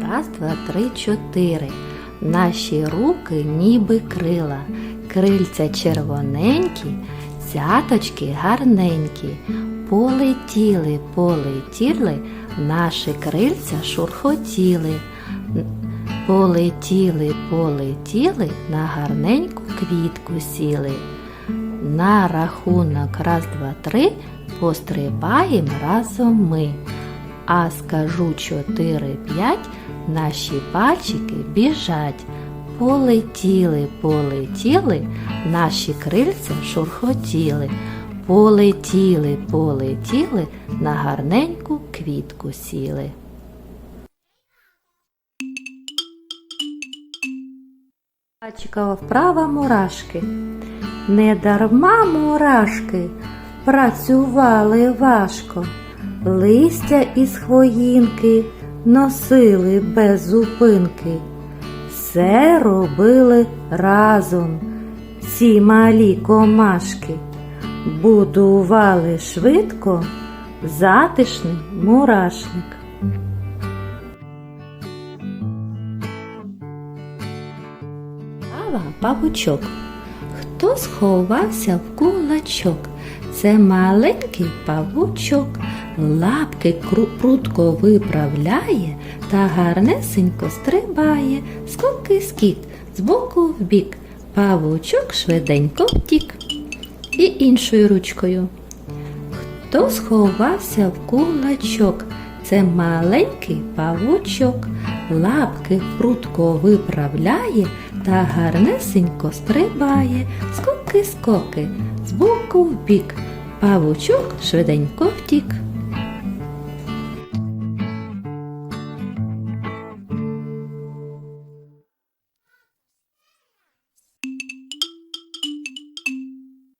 Раз, два, три, чотири. Наші руки ніби крила, крильця червоненькі, цяточки гарненькі. Полетіли, полетіли, наші крильця шурхотіли. Полетіли, полетіли, на гарненьку квітку сіли. На рахунок раз, два, три пострибаєм разом ми. А скажу чотири, п'ять, наші пальчики біжать. Полетіли, полетіли, наші крильця шурхотіли. Полетіли, полетіли, на гарненьку квітку сіли. Пальчикова вправа мурашки. Не дарма мурашки працювали важко, листя із хвоїнки носили без зупинки. Все робили разом ці малі комашки, будували швидко затишний мурашник. Ава павучок. Хто сховався в кулачок? Це маленький павучок. Лапки прутко виправляє та гарнесенько стрибає. Скоки скік, з боку в бік. Павучок швиденько втік. І іншою ручкою. Хто сховався в кулачок? Це маленький павучок. Лапки прутко виправляє та гарнесенько стрибає. Скоки-скоки, з боку в бік. Павучок швиденько втік.